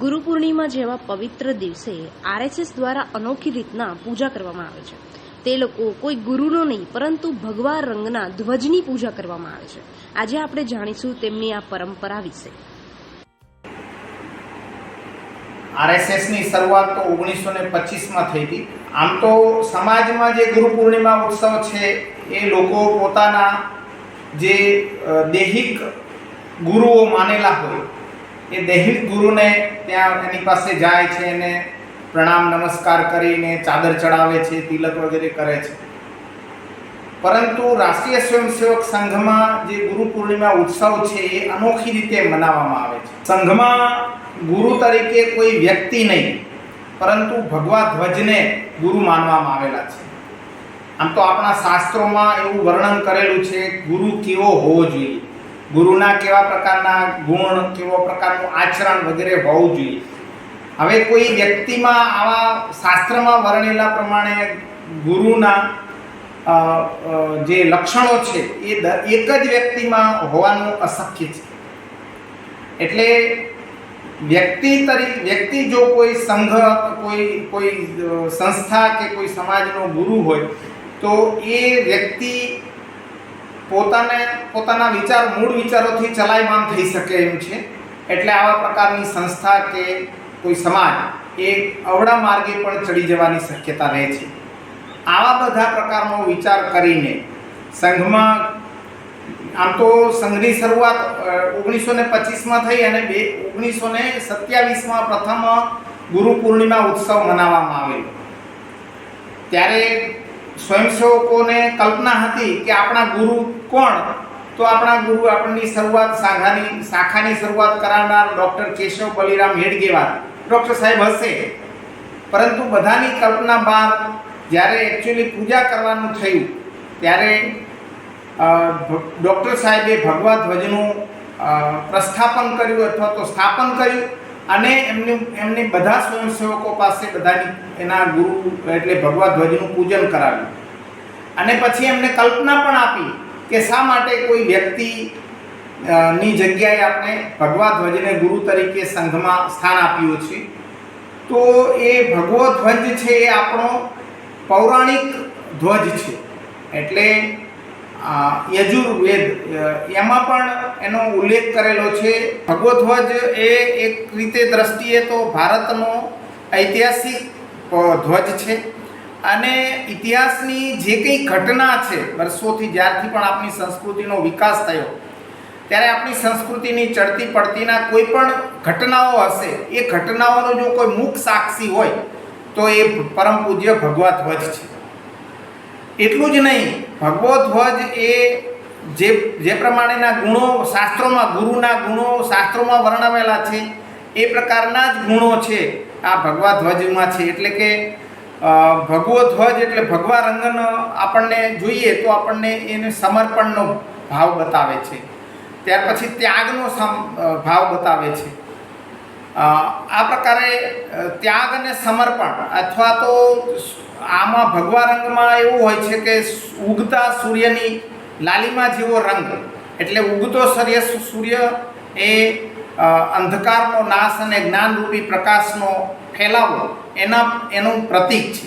ગુરુ પૂર્ણિમા જેવા પવિત્ર દિવસે આરએસએસ દ્વારા અનોખી રીતના પૂજા કરવામાં આવે છે. તે લોકો કોઈ ગુરુનો નહીં, પરંતુ ભગવા રંગના ધ્વજની પૂજા કરવામાં આવે છે. આજે આપણે જાણીશું તેમની આ પરંપરા વિશે. આરએસએસની શરૂઆત તો ઓગણીસો ને પચીસમાં થઈ હતી. આમ તો સમાજમાં જે ગુરુ પૂર્ણિમા ઉત્સવ છે, એ લોકો પોતાના જે દેહિક ગુરુઓ માનેલા હોય એ દૈહિક ગુરુને ત્યાં એની પાસે જાય છે એને પ્રણામ, નમસ્કાર કરીને ચાદર ચડાવે છે, તિલક વગેરે કરે છે. પરંતુ રાષ્ટ્રીય સ્વયંસેવક સંઘમાં જે ગુરુ પૂર્ણિમા ઉત્સવ છે, એ અનોખી રીતે મનાવવામાં આવે છે. સંઘમાં ગુરુ તરીકે કોઈ વ્યક્તિ નહીં, પરંતુ ભગવા ધ્વજને ગુરુ માનવામાં આવેલા છે. આમ તો આપણા શાસ્ત્રોમાં એવું વર્ણન કરેલું છે, ગુરુ કેવો હોવો જોઈએ. ગુરુના કેવા પ્રકારના ગુણ, કેવો પ્રકારનું આચરણ વગેરે હોવું જોઈએ. હવે કોઈ વ્યક્તિમાં આવા શાસ્ત્રમાં વર્ણેલા પ્રમાણે ગુરુના જે લક્ષણો છે, એ એક જ વ્યક્તિમાં હોવાનું અશક્ય છે. એટલે વ્યક્તિ તરી, વ્યક્તિ જો કોઈ સંઘ, કોઈ કોઈ સંસ્થા કે કોઈ સમાજનો ગુરુ હોય, તો એ વ્યક્તિ પોતાને, પોતાના વિચાર, મૂળ વિચારોથી ચલાયમાન થઈ શકે એમ છે. એટલે આવા પ્રકારની સંસ્થા કે કોઈ સમાજ એ અવળા માર્ગે પણ ચડી જવાની શક્યતા રહે છે. આવા બધા પ્રકારનો વિચાર કરીને સંઘમાં, આમ તો સંઘની શરૂઆત ઓગણીસો ને પચીસમાં થઈ અને બે ઓગણીસો ને સત્યાવીસમાં પ્રથમ ગુરુ પૂર્ણિમા ઉત્સવ મનાવવામાં આવેલો ત્યારે સ્વયંસેવકોને કલ્પના હતી કે આપણા ગુરુ કોણ? તો આપણા ગુરુ આપણની શરૂઆત શાખાની શાખાની શરૂઆત કરાવનાર ડૉક્ટર કેશવ બલિરામ હેડગેવાર ડૉક્ટર સાહેબ હશે. પરંતુ બધાની કલ્પના બાદ જ્યારે એકચ્યુઅલી પૂજા કરવાનું થયું, ત્યારે ડૉક્ટર સાહેબે ભગવા ધ્વજનું પ્રસ્થાપન કર્યું અથવા તો સ્થાપન કર્યું. અને એમને એમને બધા સ્વયંસેવકો પાસે બધાની એના ગુરુ એટલે ભગવા ધ્વજનું પૂજન કરાવ્યું. અને પછી એમને કલ્પના પણ આપી કે શા માટે કોઈ વ્યક્તિ ની જગ્યાએ આપણે ભગવા ધ્વજને ગુરુ તરીકે સંઘમાં સ્થાન આપ્યું છે. તો એ ભગવો ધ્વજ છે એ આપણો પૌરાણિક ધ્વજ છે. એટલે યજુર્વેદ એમાં પણ એનો ઉલ્લેખ કરેલો છે. ભગવધ્વજ એ એક રીતે દ્રષ્ટિએ તો ભારતનો ઐતિહાસિક ધ્વજ છે. અને ઇતિહાસની જે કંઈ ઘટના છે, વર્ષોથી જ્યારથી પણ આપણી સંસ્કૃતિનો વિકાસ થયો, ત્યારે આપણી સંસ્કૃતિની ચડતી પડતીના કોઈ પણ ઘટનાઓ હશે, એ ઘટનાઓનો જો કોઈ મુખ સાક્ષી હોય, તો એ પરમ પૂજ્ય ભગવા ધ્વજ છે. એટલું જ નહીં. ભગવો ધ્વજ એ જે જે પ્રમાણેના ગુણો શાસ્ત્રોમાં, ગુરુના ગુણો શાસ્ત્રોમાં વર્ણવેલા છે, એ પ્રકારના જ ગુણો છે આ ભગવા ધ્વજમાં છે. એટલે કે ભગવો ધ્વજ એટલે ભગવા રંગનો આપણને જોઈએ તો આપણને એને સમર્પણનો ભાવ બતાવે છે. ત્યાર પછી ત્યાગનો સમ ભાવ બતાવે છે. આ પ્રકારે ત્યાગ અને સમર્પણ અથવા તો આમાં ભગવા રંગમાં એવું હોય છે કે ઉગતા સૂર્યની લાલિમા જેવો રંગ. એટલે ઉગતો સૂર્ય સૂર્ય એ અંધકારનો નાશ અને જ્ઞાનરૂપી પ્રકાશનો ફેલાવો એના, એનું પ્રતીક છે.